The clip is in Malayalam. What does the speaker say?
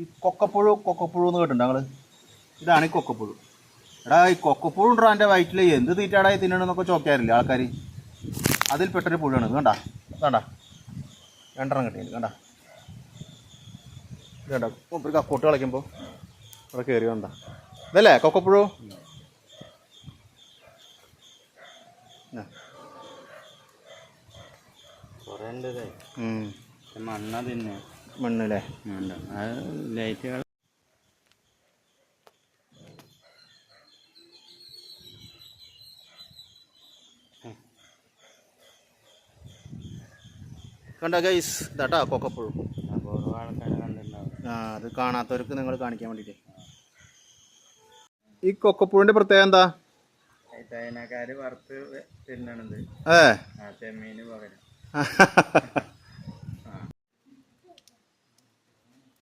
ഈ കൊക്കപ്പുഴു കൊക്കപ്പുഴു എന്ന് കേട്ടിട്ടുണ്ടോ ഞങ്ങൾ ഇതാണ് ഈ കൊക്കപ്പുഴു. എടാ ഈ കൊക്കപ്പുഴു ഉണ്ടോ എന്റെ വയറ്റിൽ എന്ത് തീറ്റാടായി തിന്നണമെന്നൊക്കെ ചോദിക്കാറില്ലേ ആൾക്കാർ അതിൽ പെട്ടൊരു പുഴുവാണ്. ഇത് കണ്ടാ? കണ്ട? രണ്ടെണ്ണം കിട്ടിയില്ല വേണ്ട കണ്ട? ഒരു കക്കോട്ട് കളിക്കുമ്പോൾ ഇവിടെ കയറി വേണ്ട ഇതല്ലേ കൊക്കപ്പുഴു. കുറേ ഉണ്ട് മണ്ണ തിന്നെ. മണ്ണല്ലേ വേണ്ട അത് ലൈറ്റുകൾ കണ്ട ഗൈസ് ഇതാട്ടാ കൊക്കപ്പുഴു. അപ്പോൾ കണ്ടിട്ടുണ്ടാവും. ആ അത് കാണാത്തവർക്ക് നിങ്ങൾ കാണിക്കാൻ വേണ്ടിയിട്ട് ഈ കൊക്കപ്പുഴുവിന്റെ പ്രത്യേകത എന്താ? ചൈനക്കാർ വറുത്ത് തിന്നണത്. ഏ? ആ ചെമ്മീന് പകരം.